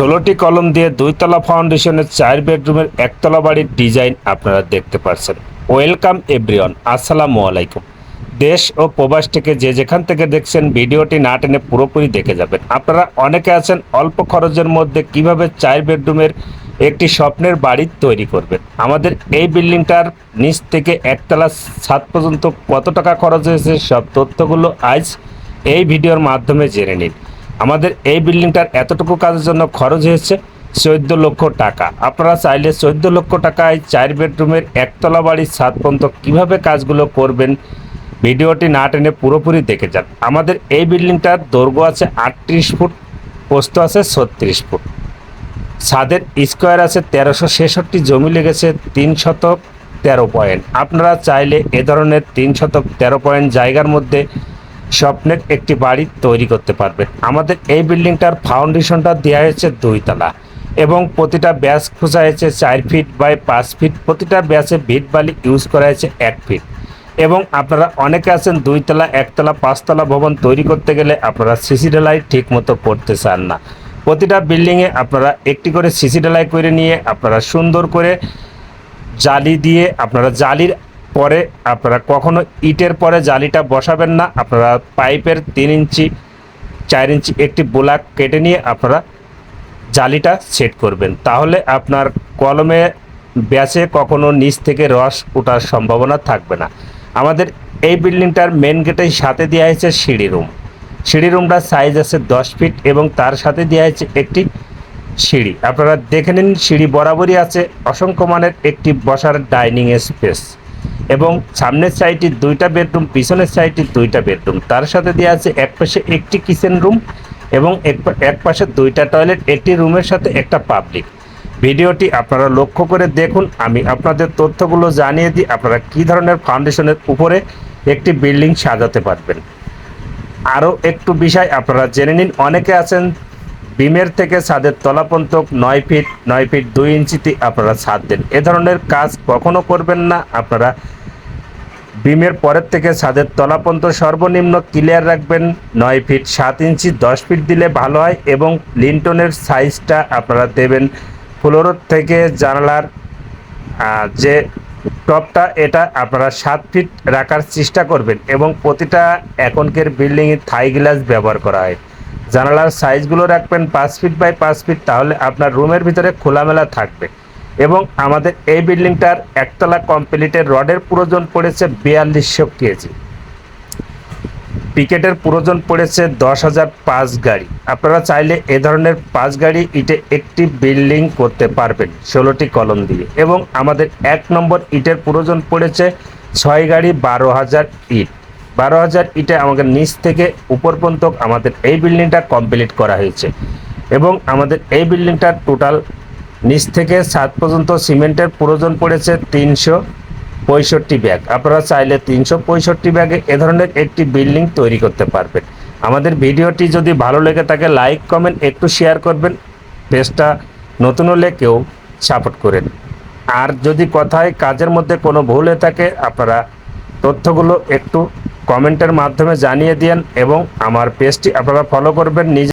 ষোলোটি কলম দিয়ে দুইতলা ফাউন্ডেশনের চার বেডরুমের একতলা বাড়ির ডিজাইন আপনারা দেখতে পাচ্ছেন ওয়েলকাম এভরিওয়ান আসসালামু আলাইকুম। দেশ ও প্রবাস থেকে যে যেখান থেকে দেখছেন, ভিডিওটি না টেনে পুরোপুরি দেখে যাবেন। আপনারা অনেকে আছেন, অল্প খরচের মধ্যে কীভাবে চার বেডরুমের একটি স্বপ্নের বাড়ি তৈরি করবেন? আমাদের এই বিল্ডিংটার নিচ থেকে একতলা ছাদ পর্যন্ত কত টাকা খরচ হয়েছে, সব তথ্যগুলো আজ এই ভিডিওর মাধ্যমে জেনে নিন। আমাদের এই বিল্ডিংটার এতটুকু কাজের জন্য খরচ হয়েছে চোদ্দ লক্ষ টাকা। আপনারা চাইলে চোদ্দ লক্ষ টাকায় চার বেডরুমের একতলা বাড়ির ছাদ পর্যন্ত কীভাবে কাজগুলো করবেন ভিডিওটি না টেনে পুরোপুরি দেখে যান। আমাদের এই বিল্ডিংটার দৈর্ঘ্য আছে আটত্রিশ ফুট, পোস্ত আছে ছত্রিশ ফুট। ছাদের স্কোয়ার আছে তেরোশো ছেষট্টি, জমি লেগেছে তিন শতক তেরো পয়েন্ট। আপনারা চাইলে এ ধরনের তিন শতক তেরো পয়েন্ট জায়গার মধ্যে স্বপ্নের একটি বাড়ি তৈরি করতে পারবেন আমাদের এই বিল্ডিংটার ফাউন্ডেশনটা দেওয়া হয়েছে দুইতলা এবং প্রতিটা ব্যাস খোঁজা হয়েছে চার ফিট বাই পাঁচ ফিট। প্রতিটা ব্যাসে ভিট বালি ইউজ করা হয়েছে এক ফিট। এবং আপনারা অনেকে আছেন দুইতলা, একতলা, পাঁচতলা ভবন তৈরি করতে গেলে আপনারা সিসি ঢালাই ঠিক মতো করতে চান না। প্রতিটা বিল্ডিংয়ে আপনারা একটি করে সিসি ঢালাই করে নিয়ে আপনারা সুন্দর করে জালি দিয়ে আপনারা জালির পরে আপনারা কখনো ইটের পরে জালিটা বসাবেন না। আপনারা পাইপের তিন ইঞ্চি, চার ইঞ্চি একটি ব্লক কেটে নিয়ে আপনারা জালিটা সেট করবেন। তাহলে আপনার কলমে ব্যাচে কখনো নিচ থেকে রস ওঠার সম্ভাবনা থাকবে না। আমাদের এই বিল্ডিংটার মেন গেটের সাথে দেওয়া হয়েছে সিঁড়ি রুম। সিঁড়ি রুমটার সাইজ আছে দশ ফিট এবং তার সাথে দেওয়া হয়েছে একটি সিঁড়ি। আপনারা দেখে নিন সিঁড়ি বরাবরই আছে। অসংখ্য মানের একটি বসার ডাইনিং স্পেস। এবং সামনের সাইডে দুইটা বেডরুম, পিছনের সাইডে দুইটা বেডরুম। তার সাথে দেওয়া আছে এক পাশে একটি কিচেন রুম এবং এক পাশে দুইটা টয়লেট একটি রুমের সাথে একটা পাবলিক ভিডিওটি আপনারা লক্ষ্য করে দেখুন, আমি আপনাদের তথ্যগুলো জানিয়ে দিই, আপনারা কী ধরনের ফাউন্ডেশনের উপরে একটি বিল্ডিং সাজাতে পারবেন। আরও একটু বিষয়, আপনারা জেনে নিন, অনেকে আছেন বিমের থেকে ছাদের তলাপন্ত নয় ফিট নয় ফিট দুই ইঞ্চিতে আপনারা ছাদ দেন। এ ধরনের কাজ কখনো করবেন না, আপনারা বিমের পরের থেকে ছাদের তলাপন্ত সর্বনিম্ন ক্লিয়ার রাখবেন। নয় ফিট সাত ইঞ্চি, দশ ফিট দিলে ভালো হয় এবং লিন্টনের সাইজটা আপনারা দেবেন। ফ্লোর থেকে জানালার যে টপটা, এটা আপনারা সাত ফিট রাখার চেষ্টা করবেন এবং প্রতিটা এখনকার বিল্ডিংয়ে থাই গ্লাস ব্যবহার করা হয়। জানালার সাইজগুলো রাখবেন পাঁচ ফিট বাই পাঁচ ফিট তাহলে আপনার রুমের ভিতরে খোলামেলা থাকবে। এবং আমাদের এই বিল্ডিংটার একতলা কমপ্লিটের রডের প্রয়োজন পড়েছে বিয়াল্লিশশো কেজি। পিকেটের প্রয়োজন পড়েছে দশ হাজার পাঁচ গাড়ি। আপনারা চাইলে এ ধরনের পাঁচ গাড়ি ইটে একটি বিল্ডিং করতে পারবেন ষোলোটি কলম দিয়ে। এবং আমাদের এক নম্বর ইটের প্রয়োজন পড়েছে ছয় গাড়ি বারো হাজার ইট। বারো হাজার ইটে আমাদের নিচ থেকে উপর পর্যন্ত আমাদের এই বিল্ডিংটা কমপ্লিট করা হয়েছে। এবং আমাদের এই বিল্ডিংটার টোটাল নিচ থেকে ছাদ পর্যন্ত সিমেন্টের প্রয়োজন পড়েছে তিনশো পঁয়ষট্টি ব্যাগ। আপনারা চাইলে তিনশো পঁয়ষট্টি ব্যাগে এ ধরনের একটি বিল্ডিং তৈরি করতে পারবেন। আমাদের ভিডিওটি যদি ভালো লেগে থাকে, লাইক, কমেন্ট, একটু শেয়ার করবেন। পেজটা নতুন হলে কেউ সাপোর্ট করেন। আর যদি কথায় কাজের মধ্যে কোনো ভুল হয়ে থাকে, আপনারা তথ্যগুলো একটু কমেন্টের মাধ্যমে জানিয়ে দিন এবং আমার পেজটি আপনারা ফলো করবেন। নিজে